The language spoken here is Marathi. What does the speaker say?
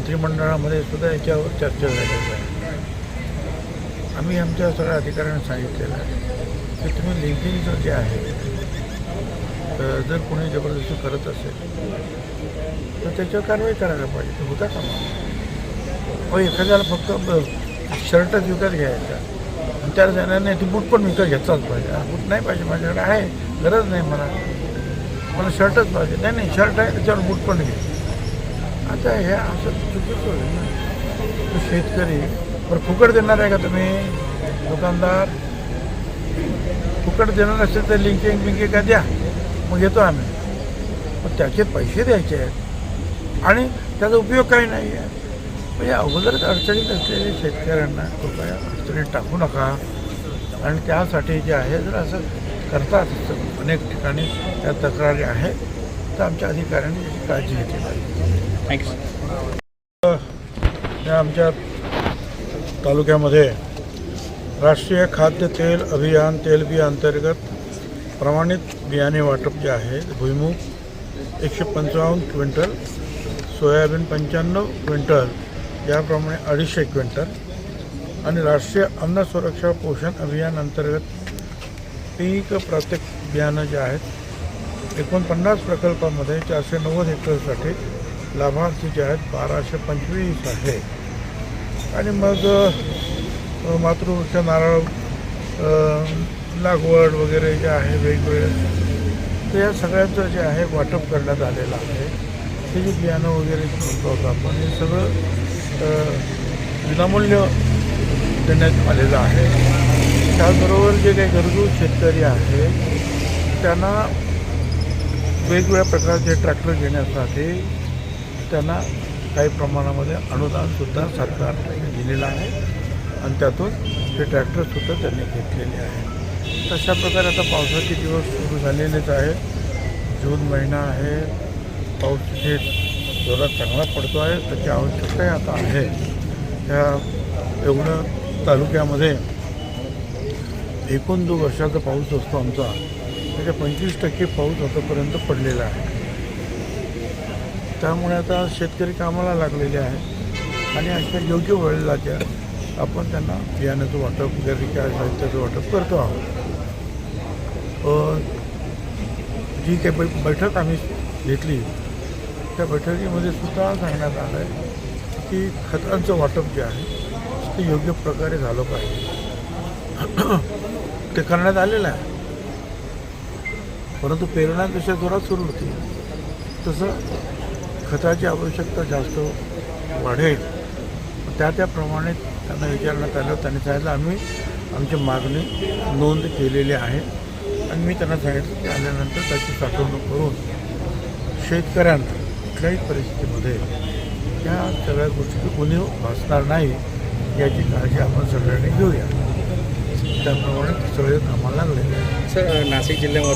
मंत्रिमंडळामध्ये सुद्धा याच्यावर चर्चा झालेली आहे. आम्ही आमच्या सगळ्या अधिकाऱ्यांना सांगितलेलं आहे की तुम्ही लिंकिंगचं जे आहे जर कोणी जबरदस्ती करत असेल तर त्याच्यावर कारवाई करायला पाहिजे. ते होता का मग? एखाद्याला फक्त शर्टच विकत घ्यायचा. आणि त्याला जाणार नाही ती बूट पण विकत घेतलाच पाहिजे. हा बूट नाही पाहिजे माझ्याकडे आहे. गरज नाही मला. मला शर्टच पाहिजे. नाही नाही शर्ट आहे त्याच्यावर बूट पण घे. आता हे असं चुकीचं होईल ना? शेतकरी बरं फुकट देणार आहे का तुम्ही दुकानदार? फुकट देणार असेल तर लिंकिंग बिंकिंग का द्या? मग येतो आम्ही. मग त्याचे पैसे द्यायचे आहेत. आणि त्याचा उपयोग काही नाही आहे. म्हणजे अगोदरच अडचणीत असलेल्या शेतकऱ्यांना कृपया अडचणीत टाकू नका. आणि त्यासाठी जे आहे जर असं करतात अनेक ठिकाणी त्या तक्रारी आहेत. तर आमच्या अधिकाऱ्यांनी त्याची काळजी घेतली पाहिजे. थँक्यू या आमच्या तालुक्यामध्ये राष्ट्रीय खाद्य तेल अभियान तेलबिया अंतर्गत प्रमाणित बियाणे वाटप जे आहे भुईमूग एकशे पंचावन्न क्विंटल सोयाबीन पंच्याण्णव क्विंटल याप्रमाणे अडीचशे क्विंटल आणि राष्ट्रीय अन्न सुरक्षा पोषण अभियान अंतर्गत पीक प्रत्येक बियाणं जे आहेत एकोणपन्नास प्रकल्पामध्ये चारशे नव्वद हेक्टरसाठी लाभार्थी जे आहेत बाराशे पंचवीस आहे. आणि मग मातृवृक्ष नारळ लागवड वगैरे जे आहे वेगवेगळे तर या सगळ्यांचं जे आहे वाटप करण्यात आलेलं आहे. हे जे बियाणं वगैरे म्हणतो आपण हे सगळं विनामूल्य देण्यात आलेलं आहे. त्याचबरोबर जे काही गरजू शेतकरी आहेत त्यांना वेगवेगळ्या प्रकारचे ट्रॅक्टर घेण्यासाठी त्यांना काही प्रमाणामध्ये अनुदानसुद्धा सरकारने दिलेलं आहे. आणि त्यातून ते ट्रॅक्टरसुद्धा त्यांनी घेतलेले आहे. तशा प्रकारे आता पावसाचे दिवस सुरू झालेलेच आहे जून महिना आहे. पाऊस तिथे जोरात चांगला पडतो आहे. त्याची आवश्यकताही आता आहे. त्या एवढं तालुक्यामध्ये एकूण जो वर्षाचा पाऊस असतो आमचा त्याच्या पंचवीस टक्के पाऊस आतापर्यंत पडलेला आहे. त्यामुळे आता शेतकरी कामाला लागलेले आहे आणि अशा योग्य वेळेला त्या आपण त्यांना बियाण्याचं वाटप वगैरे साहित्याचं वाटप करतो आहोत. जी काही बैठक आम्ही घेतली त्या बैठकीमध्ये सुद्धा सांगण्यात आलं आहे की खतांचं वाटप जे आहे ते योग्य प्रकारे झालं पाहिजे. ते करण्यात आलेलं आहे. परंतु पेरणा जशा जोरात सुरू होती. तसं खताची आवश्यकता जास्त वाढेल. त्या त्याप्रमाणे त्यांना विचारण्यात आलं त्यांनी सांगितलं आम्ही आमची मागणी नोंद केलेली आहे. आणि मी त्यांना सांगितलं की आल्यानंतर त्याची साठवणूक करून शेतकऱ्यांना कुठल्याही परिस्थितीमध्ये त्या सगळ्या गोष्टी उणीव भासणार नाही याची काळजी आपण सगळ्यांनी घेऊया. त्याप्रमाणे सगळे कामाला लागले. सर नाशिक जिल्ह्यामध्ये